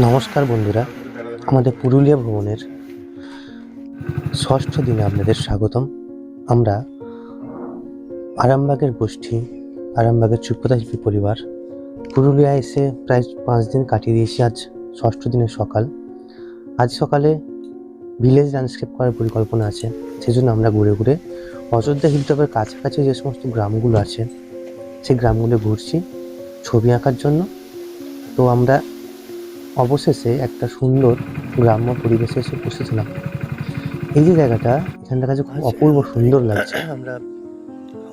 নমস্কার বন্ধুরা, আমাদের পুরুলিয়া ভ্রমণের ষষ্ঠ দিনে আপনাদের স্বাগতম। আমরা আরামবাগের গোষ্ঠী, আরামবাগের চুপ্পদাশিল্পী পরিবার পুরুলিয়া এসে প্রায় পাঁচ দিন কাটিয়ে দিয়েছি আজ ষষ্ঠ দিনের সকাল। আজ সকালে ভিলেজ ল্যান্ডস্কেপ করার পরিকল্পনা আছে, সেজন্য আমরা ঘুরে ঘুরে অযোধ্যা হিলটপের কাছাকাছি যে সমস্ত গ্রামগুলো আছে, সেই গ্রামগুলো ঘুরছি, ছবি আঁকার জন্য। তো আমরা অবশেষে একটা সুন্দর গ্রাম্য পরিবেশে এসে বসেছিলাম এই যে জায়গাটা এখানটার কাছে খুব অপূর্ব সুন্দর লাগছে। আমরা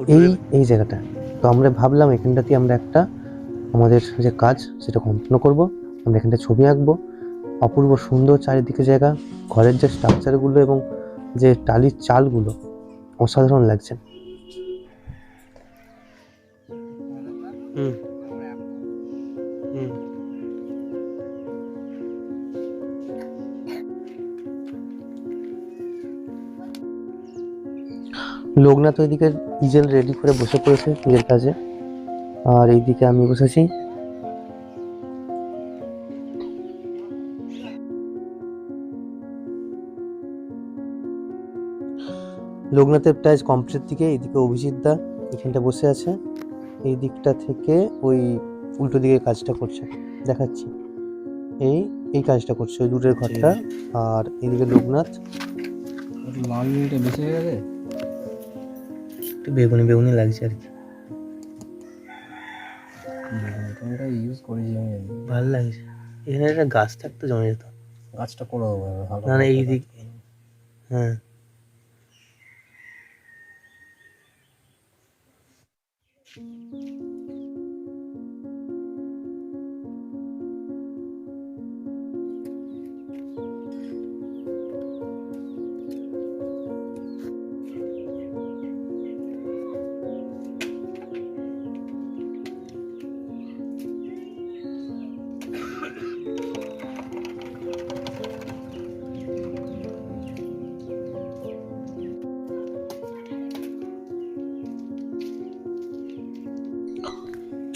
এই এই জায়গাটা। তো আমরা ভাবলাম এখানটাতে আমরা একটা আমাদের যে কাজ সেটা কন্টিনিউ করব। আমরা এখানটা ছবি আঁকবো। অপূর্ব সুন্দর চারিদিকে জায়গা ঘরের যে স্ট্রাকচারগুলো এবং যে টালির চালগুলো অসাধারণ লাগছে। হুম। লোকনাথ ওইদিকে ইজেল রেডি করে বসে পড়েছে নিজের কাছে আর এইদিকে আমি বসেছি। লোকনাথের প্রাইজ কমপ্লিট দিকে এইদিকে অভিজিৎ দা এখানটা বসে আছে। এই দিকটা থেকে ওই উল্টো দিকে কাজটা করছে। দেখাচ্ছি। এই এই কাজটা করছে ওই দূরের ঘরটা। আর এইদিকে লোকনাথ। লাল নীলটা হয়ে গেছে? একটু বেগুনি বেগুনি লাগছে আর কি। এটা ইউজ করেছি আমি। ভালো লাগছে। এখানে একটা গাছ থাকতো জমে যেত। গাছটা করে দেবো না না এই দিক হ্যাঁ।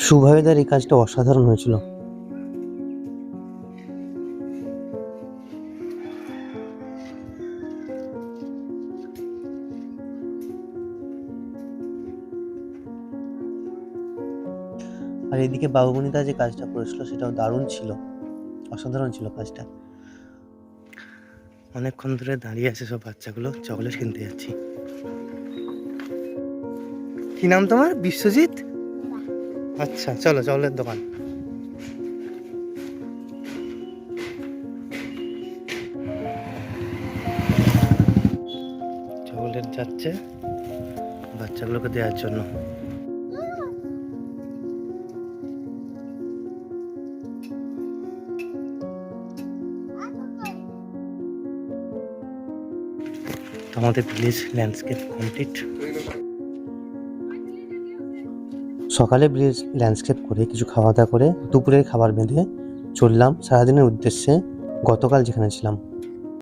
সুভাবেদার এই কাজটা অসাধারণ হয়েছিল। আর এদিকে বাবুমণিদা যে কাজটা করেছিল, সেটাও দারুণ ছিল। অসাধারণ ছিল কাজটা। অনেকক্ষণ ধরে দাঁড়িয়ে আছে সব বাচ্চাগুলো। চকলেট কিনতে যাচ্ছি। কি নাম তোমার? বিশ্বজিৎ? আচ্ছা চলো চকলেট দোকান। চকলেট যাচ্ছে বাচ্চাগুলোকে দেওয়ার জন্য। আমাদের ভিলেজ ল্যান্ডস্কেপ কমপ্লিট সকালে ব্রিজ ল্যান্ডস্কেপ করে কিছু খাওয়া দাওয়া করে দুপুরের খাবার বেঁধে চললাম সারাদিনের উদ্দেশ্যে গতকাল যেখানে ছিলাম।